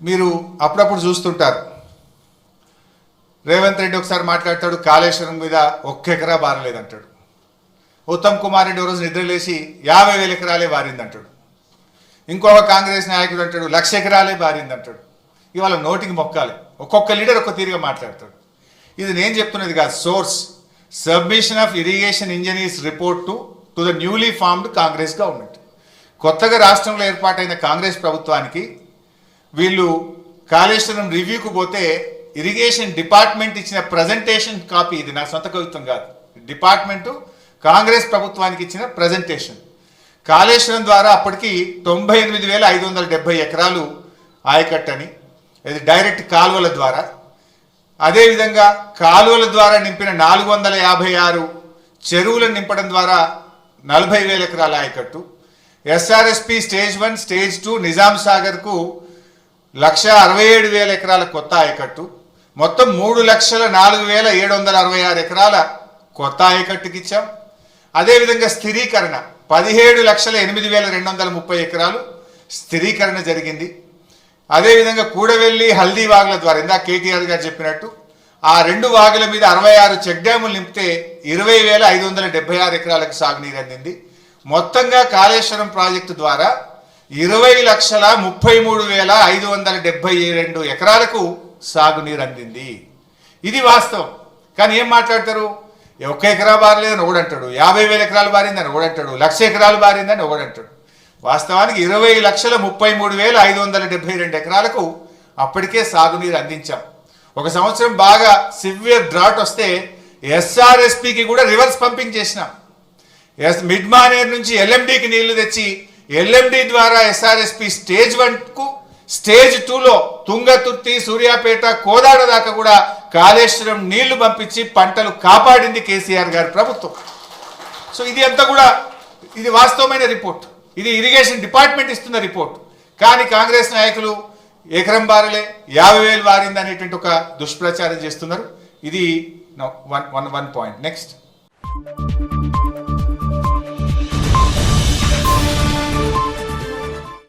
మీరు అప్పుడప్పుడు చూస్తుంటారు. రేవంత్ రెడ్డి ఒకసారి మాట్లాడతాడు కాళేశ్వరం మీద ఒక్క ఎకరా బారలేదంటాడు ఉత్తమ్ కుమార్ రెడ్డి ఓ రోజు నిద్రలేసి యాభై వేల ఎకరాలే బారిందంటాడు. ఇంకొక కాంగ్రెస్ నాయకుడు అంటాడు లక్ష ఎకరాలే బారిందంటాడు. ఇవాళ నోటికి మొక్కాలి. ఒక్కొక్క లీడర్ ఒక్క తీరుగా మాట్లాడతాడు. ఇది నేను చెప్తున్నది కాదు source. Submission of irrigation engineers report to to the newly formed Congress government. కొత్తగా రాష్ట్రంలో ఏర్పాటైన కాంగ్రెస్ ప్రభుత్వానికి వీళ్ళు కాళేశ్వరం రివ్యూకు పోతే ఇరిగేషన్ డిపార్ట్మెంట్ ఇచ్చిన ప్రజెంటేషన్ కాపీ ఇది నా సొంత కవిత్వం కాదు. డిపార్ట్మెంటు కాంగ్రెస్ ప్రభుత్వానికి ఇచ్చిన ప్రజెంటేషన్ కాళేశ్వరం ద్వారా అప్పటికి తొంభై ఎనిమిది వేల ఐదు వందల డెబ్బై ఎకరాలు ఆయకట్టని ఇది డైరెక్ట్ కాలువల ద్వారా. అదేవిధంగా కాలువల ద్వారా నింపిన నాలుగు వందల యాభై ఆరు చెరువులను నింపడం ద్వారా నలభై వేల ఎకరాల ఆయకట్టు. SRSP stage one stage two Nizam సాగర్కు లక్ష అరవై ఏడు వేల ఎకరాల కొత్త ఆయకట్టు మొత్తం మూడు లక్షల నాలుగు వేల ఏడు వందల అరవై ఆరు ఎకరాల కొత్త ఆయకట్టుకి ఇచ్చాం. అదేవిధంగా స్థిరీకరణ పదిహేడు లక్షల ఎనిమిది వేల రెండు వందల ముప్పై ఎకరాలు స్థిరీకరణ జరిగింది. అదేవిధంగా కూడవెల్లి హల్దీ వాగుల ద్వారా ఇందాక కేటీఆర్ గారు చెప్పినట్టు ఆ రెండు వాగుల మీద అరవై ఆరు చెక్ డ్యాములు నింపితే ఇరవై వేల ఐదు వందల డెబ్బై ఆరు ఎకరాలకు సాగునీరు అందింది. మొత్తంగా కాళేశ్వరం ప్రాజెక్టు ద్వారా ఇరవై లక్షల ముప్పై మూడు వేల ఐదు వందల డెబ్బై రెండు ఎకరాలకు సాగునీరు అందింది ఇది వాస్తవం. కానీ ఏం మాట్లాడతారు? ఒక్క ఎకరా బారలేదని ఒకడంటాడు యాభై వేల ఎకరాలు బారిందని ఒకడంటాడు లక్ష ఎకరాలు బారిందని ఒకడంటాడు వాస్తవానికి ఇరవై లక్షల ముప్పై మూడు వేల ఐదు వందల డెబ్బై రెండు ఎకరాలకు అప్పటికే సాగునీరు అందించాం. ఒక సంవత్సరం బాగా సివియర్ డ్రాట్ వస్తే ఎస్ఆర్ఎస్పికి కూడా రివర్స్ పంపింగ్ చేసినాం. ఎస్ మిడ్ మానేర్ నుంచి ఎల్ఎండికి నీళ్ళు తెచ్చి ఎల్ఎండి ద్వారా ఎస్ఆర్ఎస్పి స్టేజ్ వన్కు స్టేజ్ టూలో తుంగతుర్తి సూర్యాపేట కోదాడ దాకా కూడా కాళేశ్వరం నీళ్ళు పంపించి పంటలు కాపాడింది కేసీఆర్ గారి ప్రభుత్వం. సో ఇది అంతా కూడా ఇది వాస్తవమైన రిపోర్ట్. ఇది ఇరిగేషన్ డిపార్ట్మెంట్ ఇస్తున్న రిపోర్ట్. కానీ కాంగ్రెస్ నాయకులు ఎకరం బారలే యాభై వేలు బారింది అనేటువంటి ఒక దుష్ప్రచారం చేస్తున్నారు. ఇది one one one point. Next.